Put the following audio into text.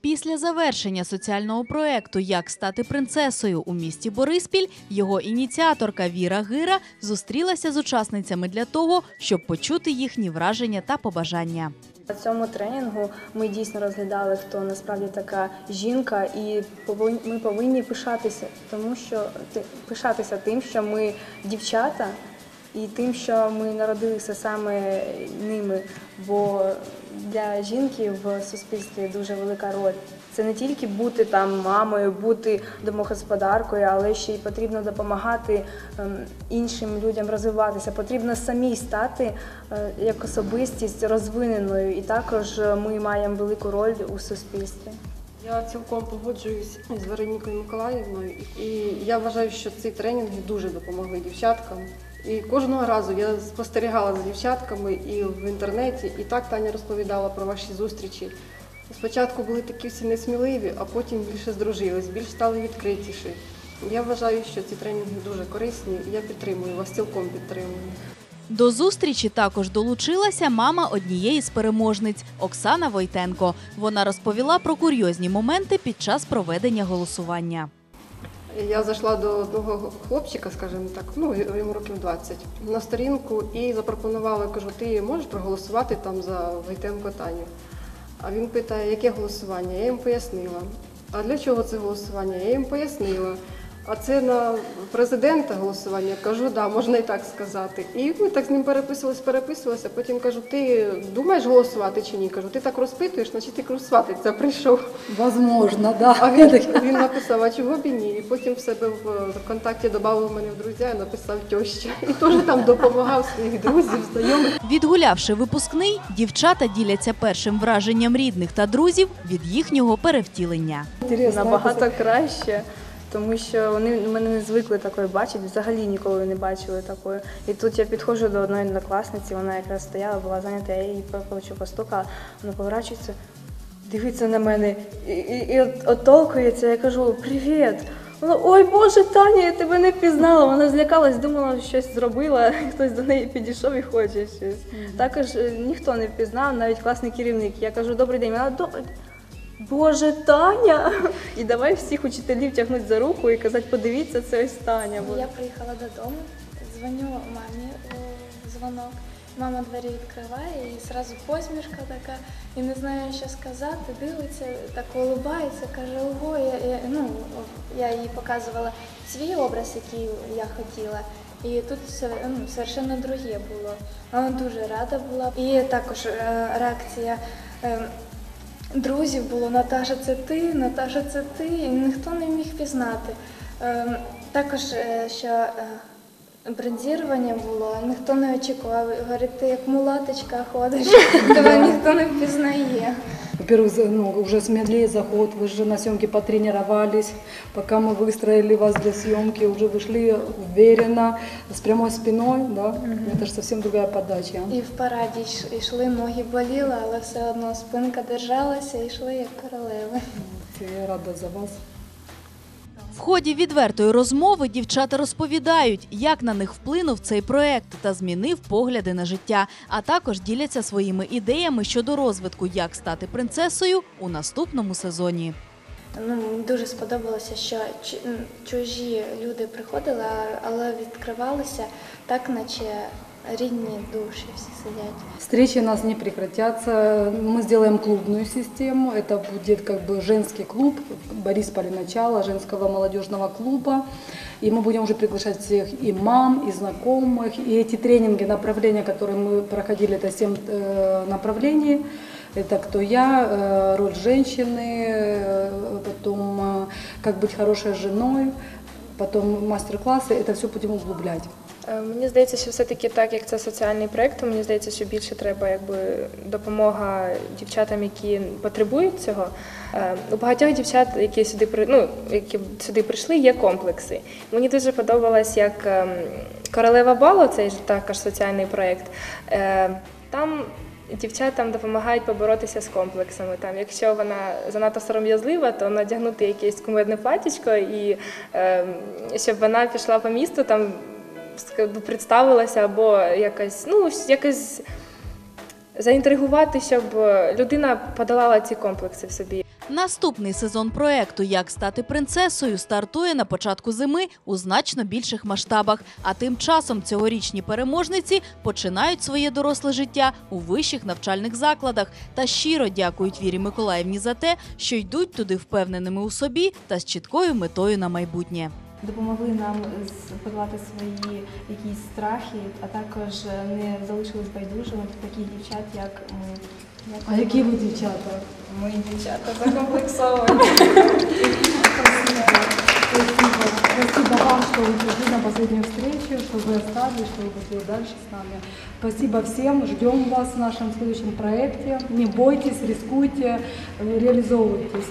Після завершення соціального проекту Як стати принцесою у місті Бориспіль його ініціаторка Віра Гира зустрілася з учасницями для того, щоб почути їхні враження та побажання. На цьому тренінгу ми дійсно розглядали, хто насправді така жінка, і ми повинні пишатися, тому що ти- пишатися тим, що ми дівчата, і тим, що ми народилися саме ними. Бо для жінки в суспільстві дуже велика роль. Це не тільки бути там мамою, бути домогосподаркою, але ще й потрібно допомагати ем, іншим людям розвиватися. Потрібно самій стати е, як особистість розвиненою, і також ми маємо велику роль у суспільстві. Я цілком погоджуюсь з Веронікою Миколаївною, і я вважаю, що ці тренінги дуже допомогли дівчаткам. І кожного разу я спостерігала за дівчатками і в інтернеті, і так Таня розповідала про ваші зустрічі. Спочатку були такі всі несміливі, а потім більше здружились, більш стали відкритіші. Я вважаю, що ці тренінги дуже корисні, і я підтримую вас, цілком підтримую. До зустрічі також долучилася мама однієї з переможниць Оксана Войтенко. Вона розповіла про курйозні моменти під час проведення голосування. Я зайшла до одного хлопчика, скажімо так, ну йому років 20, на сторінку і запропонувала, кажу, ти можеш проголосувати там за Войтенко Таню. А він питає, яке голосування? Я їм пояснила. А для чого це голосування? Я їм пояснила. А це на президента голосування. Кажу, да, можна і так сказати. І ми так з ним переписувалися, переписувалися. Потім кажу, ти думаєш голосувати чи ні? Кажу, ти так розпитуєш, значить ти сватиться прийшов. Возможно, да. А він, він написав, а чого б і ні? І потім в себе в контакті додав мене в друзі і написав теща. І теж там допомагав своїх друзів, знайомих. Відгулявши випускний, дівчата діляться першим враженням рідних та друзів від їхнього перевтілення. Интересно. Набагато краще, тому що вони мене не звикли такої бачити, взагалі ніколи не бачили такої. І тут я підходжу до одної однокласниці, вона якраз стояла, була зайнята, я по плечу постукала, вона поворачується, дивиться на мене і, і, і от, оттолкується. Я кажу Привіт! Вона, ой Боже, Таня, я тебе не пізнала. Вона злякалась, думала, щось зробила, хтось до неї підійшов і хоче щось. Також е, ніхто не впізнав, навіть класний керівник. Я кажу, добрий день. Вона «До- Боже, Таня! І давай всіх учителів тягнути за руку і казати, подивіться, це ось Таня. була». Я приїхала додому, дзвоню мамі у дзвонок. Мама двері відкриває і зразу посмішка така, і не знає, що сказати, дивиться, так улыбається, каже, ого, я, я, ну, я їй показувала свій образ, який я хотіла. І тут все ну, совершенно друге було. Вона дуже рада була. І також е, реакція. е, Друзів було Наташа, це ти, Наташа, це ти, і ніхто не міг пізнати. Ем, також, е, що е, бронзірування було, ніхто не очікував. Говорить, ти як мулаточка ходиш, тебе ніхто не впізнає. Во-первых, за- ну, уже смелее заход, вы же на съемке потренировались, пока мы выстроили вас для съемки, уже вышли уверенно, с прямой спиной, да, это же совсем другая подача. І в параді йш- йшли, ноги боліли, але все одно спинка держалася і йшли як королеви. Я рада за вас. В ході відвертої розмови дівчата розповідають, як на них вплинув цей проект та змінив погляди на життя, а також діляться своїми ідеями щодо розвитку, як стати принцесою у наступному сезоні. Ну, дуже сподобалося, що чужі люди приходили, але відкривалися так, наче рідні душі всі сидять. Встречи у нас не прекратятся. Мы сделаем клубную систему. Это будет как бы женский клуб Борисполе начало женского молодежного клуба. И мы будем уже приглашать всех и мам, и знакомых. И эти тренинги, направления, которые мы проходили, это 7 э, направлений. Это кто я, э, роль женщины, э, потом э, как быть хорошей женой, потом мастер-классы. Это все будем углублять. Е, Мені здається, що все-таки так, як це соціальний проєкт, мені здається, що більше треба якби допомога дівчатам, які потребують цього. Е, У багатьох дівчат, які сюди ну, які сюди прийшли, є комплекси. Мені дуже подобалось, як ем, королева балу, цей ж також соціальний проєкт. е, Там дівчатам допомагають поборотися з комплексами. Там, якщо вона занадто сором'язлива, то надягнути якесь кумедне платічко і ем, щоб вона пішла по місту там представилася або якось, ну, якось заінтригувати, щоб людина подолала ці комплекси в собі. Наступний сезон проекту Як стати принцесою стартує на початку зими у значно більших масштабах. А тим часом цьогорічні переможниці починають своє доросле життя у вищих навчальних закладах та щиро дякують Вірі Миколаївні за те, що йдуть туди впевненими у собі та з чіткою метою на майбутнє. Допомогли нам з- подолати свої якісь страхи, а також не залишились байдужими до таких дівчат, як ми. Як А які ви дівчата? Ми дівчата закомплексовані. Спасибо. Спасибо вам, что вы пришли на последнюю встречу, что вы остались, что вы будете дальше с нами. Спасибо всем. Ждем вас в нашем следующем проекте. Не бойтесь, рискуйте, э, реализовывайтесь.